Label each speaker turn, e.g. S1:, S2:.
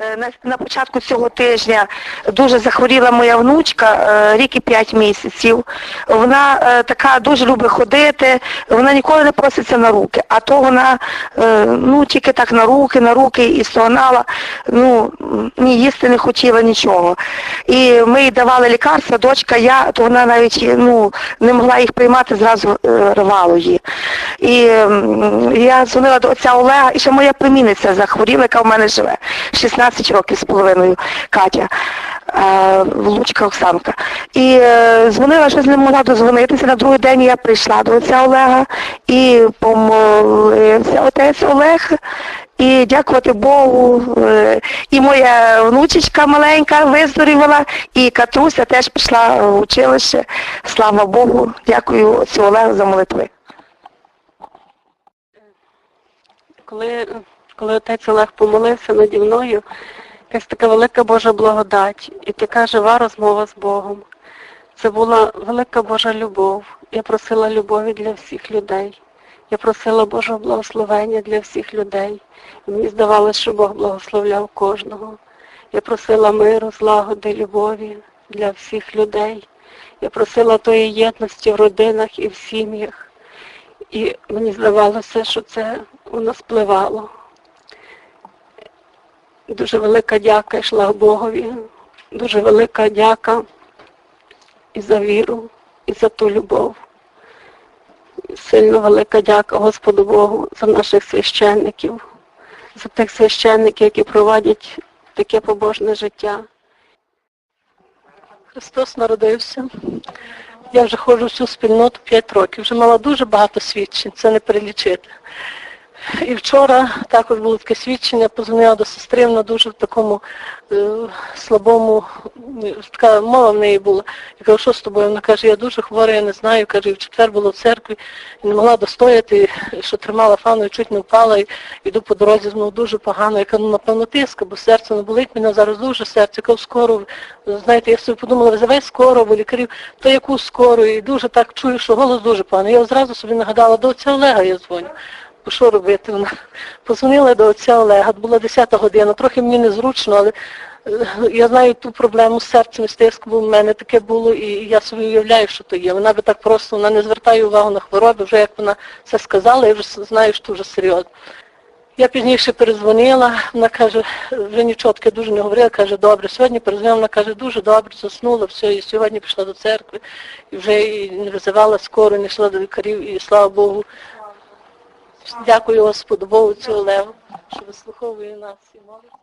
S1: Е, На, на початку цього тижня дуже захворіла моя внучка, е, рік і п'ять місяців. Вона е, така дуже любить ходити, вона ніколи не проситься на руки, а то вона ну тільки так на руки, на руки і стогнала, ну ні їсти не хотіла нічого. І ми їй давали лікарства, дочка, я, то вона навіть ну не могла їх приймати, зразу рвало її. І я дзвонила до отця Олега, і ще моя племінниця захворіла, яка в мене живе. 16 років з половиною Катя. е, Лучка Оксанка. І е, дзвонила, що з ним могла дозвонитися. На другий день я прийшла до отця Олега і помолився отець Олег. І дякувати Богу, е, і моя внучечка маленька виздорівала, і Катруся теж пішла в училище. Слава Богу, дякую отцю Олегу за молитви.
S2: Коли, коли отець Олег помолився наді мною, якась така велика Божа благодать і така жива розмова з Богом. Це була велика Божа любов. Я просила любові для всіх людей. Я просила Божого благословення для всіх людей. І мені здавалося, що Бог благословляв кожного. Я просила миру, злагоди, любові для всіх людей. Я просила тої єдності в родинах і в сім'ях. І мені здавалося, що це воно спливало. Дуже велика дяка йшла Богові. Дуже велика дяка і за віру, і за ту любов. Сильно велика дяка Господу Богу за наших священників, за тих священників, які проводять таке побожне життя. Христос народився. Я вже ходжу в цю спільноту 5 років, вже мала дуже багато свідчень, це не перелічити. І вчора також було таке свідчення, позвонила до сестри, вона дуже в такому е, слабому, така мова в неї була. Я кажу, що з тобою? Вона каже, я дуже хвора, я не знаю. Каже, в четвер була в церкві, не могла достояти, що тримала фану і чуть не впала, і йду по дорозі, знову дуже погано. Я кажу, ну напевно тиска, бо серце не болить, мене зараз дуже серце. Я кажу, скоро, знаєте, я собі подумала, визивай скоро, бо лікарів, то яку скоро, і дуже так чую, що голос дуже поганий. Я зразу собі нагадала, до отця Олега я дзвоню. Що робити? Вона позвонила до отця Олега, була 10 година, трохи мені незручно, але е, я знаю ту проблему з серцем, з тиском, бо в мене таке було, і я собі уявляю, що то є. Вона би так просто, вона не звертає увагу на хвороби, вже як вона це сказала, я вже знаю, що дуже серйозно. Я пізніше перезвонила, вона каже, вже нічого таке дуже не говорила, каже, добре. Сьогодні перезвонила, вона каже, дуже добре, заснула, все, і сьогодні пішла до церкви, і вже і не визивала скоро, не йшла до лікарів, і слава Богу, Дякую Господу Богу цю Олегу, що вислуховує нас і молиться.